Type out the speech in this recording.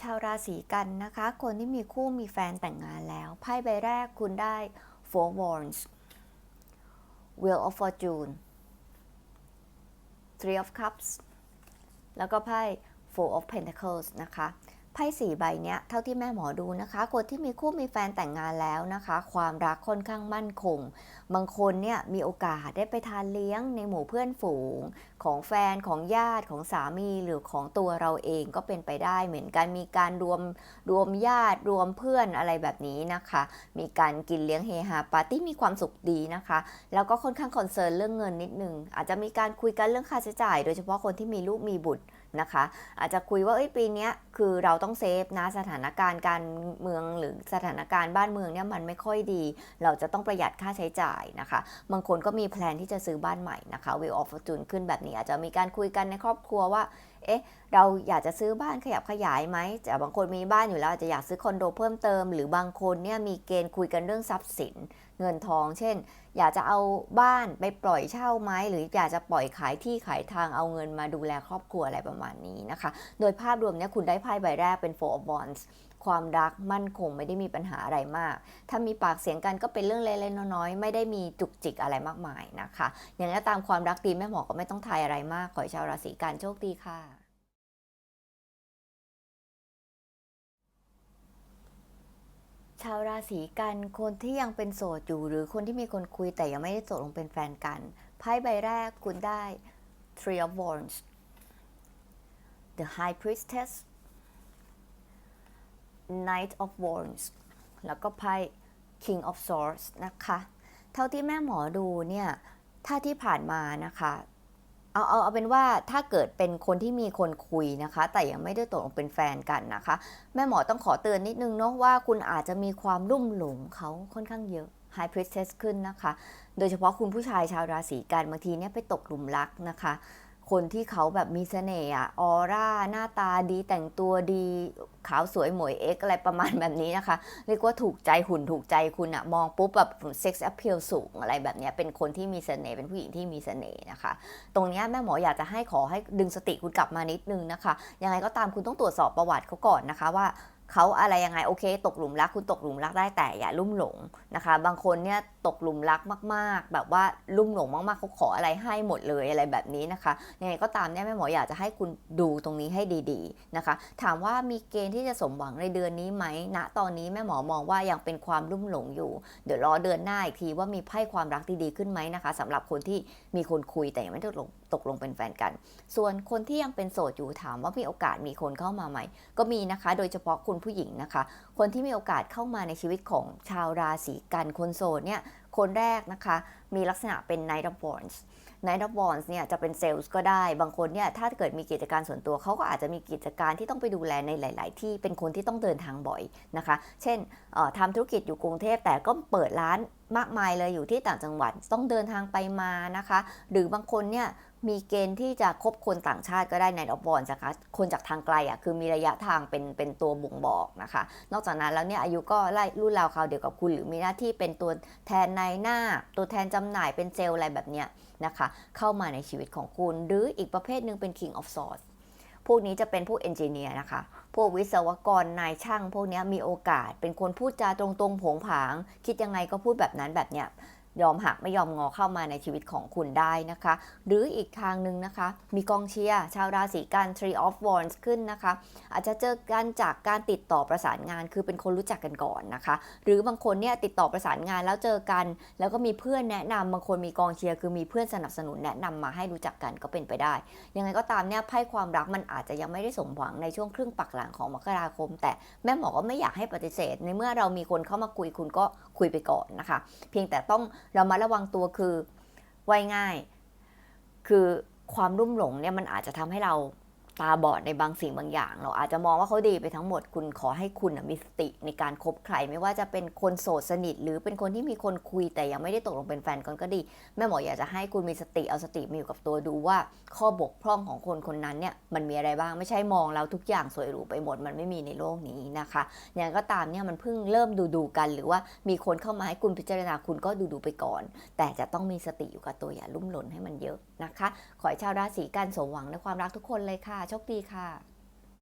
ชาวราศีกันนะคะ คนที่มีคู่มีแฟนแต่งงานแล้ว ไพ่ใบแรกคุณได้ Four Wands Wheel of Fortune Three of Cups แล้วก็ไพ่ Four of Pentacles นะคะ พ่สี่ใบเนี้ยเท่าที่แม่หมอดูนะคะ คนที่มีคู่มีแฟนแต่งงานแล้วนะคะ ความรักค่อนข้างมั่นคง บางคนเนี่ยมีโอกาสได้ไปทานเลี้ยงในหมู่เพื่อนฝูง ของแฟนของญาติของสามีหรือของตัวเราเองก็เป็นไปได้เหมือนกันมีการรวมรวมญาติรวมเพื่อนอะไรแบบนี้นะคะ มีการกินเลี้ยงเฮฮาปาร์ตี้มีความสุขดีนะคะ แล้วก็ค่อนข้างคอนเซิร์นเรื่องเงินนิดนึงอาจจะมีการคุยกันเรื่องค่าใช้จ่าย โดยเฉพาะคนที่มีลูกมีบุตร นะคะ อาจจะคุยว่าปีนี้คือเราต้องเซฟนะสถานการณ์การเมืองหรือสถานการณ์บ้านเมืองเนี่ยมันไม่ค่อยดี เราจะต้องประหยัดค่าใช้จ่ายนะคะ บางคนก็มีแพลนที่จะซื้อบ้านใหม่นะคะวิวออฟจูนขึ้นแบบนี้อาจจะมีการคุยกันในครอบครัวว่า เอ๊ะ เราอยากจะซื้อบ้านขยับขยายไหมแต่บางคนมีบ้านอยู่แล้วอาจจะอยากซื้อคอนโดเพิ่มเติม หรือบางคนเนี่ยมีเกณฑ์คุยกันเรื่องทรัพย์สิน เงินทอง เช่น อยากจะเอาบ้านไปปล่อยเช่าไหมหรืออยากจะปล่อยขายที่ขายทางเอาเงินมาดูแลครอบครัวอะไรประมาณนี้นะคะ โดยภาพรวมเนี่ยคุณได้ไพ่ใบแรกเป็น Four of Wands ความรักมั่นคงไม่ได้มีปัญหาอะไรมาก ถ้ามีปากเสียงกันก็เป็นเรื่องเล็กๆน้อยๆ ไม่ได้มีจุกจิกอะไรมากมายนะคะ อย่างนั้นตามความรักดีแม่หมอก็ไม่ต้องทายอะไรมาก ขอให้ชาวราศีกันโชคดีค่ะชาวราศีกันคนที่ยังเป็นโสดอยู่ หรือคนที่มีคนคุยแต่ยังไม่ได้ตกลงเป็นแฟนกันไพ่ใบแรกคุณได้ Three of Wands The High Priestess Knight of Wands แล้วก็ไพ่ King of Swords นะคะ เท่าที่แม่หมอดูเนี่ย ถ้าที่ผ่านมานะคะ เอาเอาเอาเป็นว่าถ้าเกิดเป็นคนที่มีคนคุยนะคะ แต่ยังไม่ได้ตกลงเป็นแฟนกันนะคะ แม่หมอต้องขอเตือนนิดนึงเนาะว่าคุณอาจจะมีความรุ่มหลงเขาค่อนข้างเยอะ High Priestess ขึ้นนะคะ โดยเฉพาะคุณผู้ชายชาวราศีกันบางทีเนี่ยไปตกหลุมรักนะคะ คนที่เขาแบบมีเสน่ห์อะออร่า หน้าตาดีแต่งตัวดีขาวสวยหมวยเอ็กอะไรประมาณแบบนี้นะคะ เรียกว่าถูกใจหุ่นถูกใจคุณอะมองปุ๊บแบบเซ็กซ์แอพเพลสูงอะไรแบบเนี้ยเป็นคนที่มีเสน่ห์เป็นผู้หญิงที่มีเสน่ห์นะคะ ตรงเนี้ยแม่หมออยากจะให้ขอให้ดึงสติคุณกลับมานิดนึงนะคะ ยังไงก็ตามคุณต้องตรวจสอบประวัติเขาก่อนนะคะว่า เขาอะไรยังไงโอเค ตกหลุมรักคุณตกหลุมรักได้แต่อย่าลุ่มหลงนะคะ บางคนเนี่ยตกหลุมรักมาก ๆ แบบว่าลุ่มหลงมากๆเขาขออะไรให้หมดเลยอะไรแบบนี้นะคะยังไงก็ตามเนี่ยแม่หมออยากจะให้คุณดูตรงนี้ให้ดีๆนะคะ ถามว่ามีเกณฑ์ที่จะสมหวังในเดือนนี้ไหมณตอนนี้แม่หมอมองว่ายังเป็นความลุ่มหลงอยู่ เดี๋ยวรอเดือนหน้าอีกทีว่ามีไพ่ความรักดีๆขึ้นไหมนะคะสำหรับคนที่มีคนคุยแต่ยังไม่ตกลงตกลงเป็นแฟนกัน ส่วนคนที่ยังเป็นโสดอยู่ถามว่ามีโอกาสมีคนเข้ามาไหมก็มีนะคะ โดยเฉพาะคุณผู้หญิงนะคะ คนที่มีโอกาสเข้ามาในชีวิตของชาวราศีกันคนโสดเนี่ยคนแรกนะคะ มีลักษณะเป็น Knight of Wands n i g h t of Wands เนี่ยจะเป็นเซลล์ก็ได้ บางคนเนี่ยถ้าเกิดมีกิจการส่วนตัวเขาก็อาจจะมีกิจการที่ต้องไปดูแลในหลาย ๆ ที่เป็นคนที่ต้องเดินทางบ่อยนะคะ เช่นเอ่อทำธุรกิจอยู่กรุงเทพแต่ก็เปิดร้านมากมายเลยอยู่ที่ต่างจังหวัดต้องเดินทางไปมานะคะ หรือบางคนเนี่ยมีเกณฑ์ที่จะคบคนต่างชาติก็ได้ในดอกบอลนะคะคนจากทางไกลอะคือมีระยะทางเป็นเป็นตัวบ่งบอกนะคะ นอกจากนั้นแล้วเนี่ยอายุก็ไล่รุ่นราวคราวเดียวกับคุณ หรือมีหน้าที่เป็นตัวแทนในหน้า ตัวแทนจำหน่ายเป็นเซลล์อะไรแบบเนี้ยนะคะเข้ามาในชีวิตของคุณ หรืออีกประเภทหนึ่งเป็น King of Swords พวกนี้จะเป็นพวกเอนจิเนียร์นะคะ พวกวิศวกรนายช่าง พวกนี้มีโอกาสเป็นคนพูดจาตรงๆผงผาง คิดยังไงก็พูดแบบนั้นแบบเนี้ย ยอมหักไม่ยอมงอเข้ามาในชีวิตของคุณได้นะคะ หรืออีกทางหนึ่งนะคะ มีกองเชียร์ชาวราศีกัน Tree of Wands ขึ้นนะคะ อาจจะเจอกันจากการติดต่อประสานงานคือเป็นคนรู้จักกันก่อนนะคะ หรือบางคนเนี่ยติดต่อประสานงานแล้วเจอกัน แล้วก็มีเพื่อนแนะนำบางคนมีกองเชียร์คือมีเพื่อนสนับสนุนแนะนำมาให้รู้จักกันก็เป็นไปได้ ยังไงก็ตามเนี่ยไพ่ความรักมันอาจจะยังไม่ได้สมหวังในช่วงครึ่งปักหลังของมกราคม แต่แม่หมอก็ไม่อยากให้ปฏิเสธ ในเมื่อเรามีคนเข้ามาคุยคุณก็คุยไปก่อนนะคะ เพียงแต่ต้องเรามาระวังตัวคือไว้ง่าย คือความรุ่มหลงเนี่ยมันอาจจะทำให้เราตาบอดในบางสิ่งบางอย่าง เราอาจจะมองว่าเขาดีไปทั้งหมดคุณขอให้คุณมีสติในการคบใคร ไม่ว่าจะเป็นคนโสดสนิท หรือเป็นคนที่มีคนคุยแต่ยังไม่ได้ตกลงเป็นแฟนกันก็ดี แม่หมออยากจะให้คุณมีสติเอาสติมาอยู่กับตัวดูว่า ข้อบกพร่องของคนคนนั้นเนี่ยมันมีอะไรบ้างไม่ใช่มองแล้วทุกอย่างสวยหรูไปหมดมันไม่มีในโลกนี้นะคะอย่างก็ตามเนี่ยมันเพิ่งเริ่มดูดูกัน หรือว่ามีคนเข้ามาให้คุณพิจารณาคุณก็ดูดูไปก่อน แต่จะต้องมีสติอยู่กับตัวอย่าลุ่มหล่นให้มันเยอะนะคะ ขอให้ชาวราศีกันสมหวังในความรักทุกคนเลยค่ะโชคดีค่ะ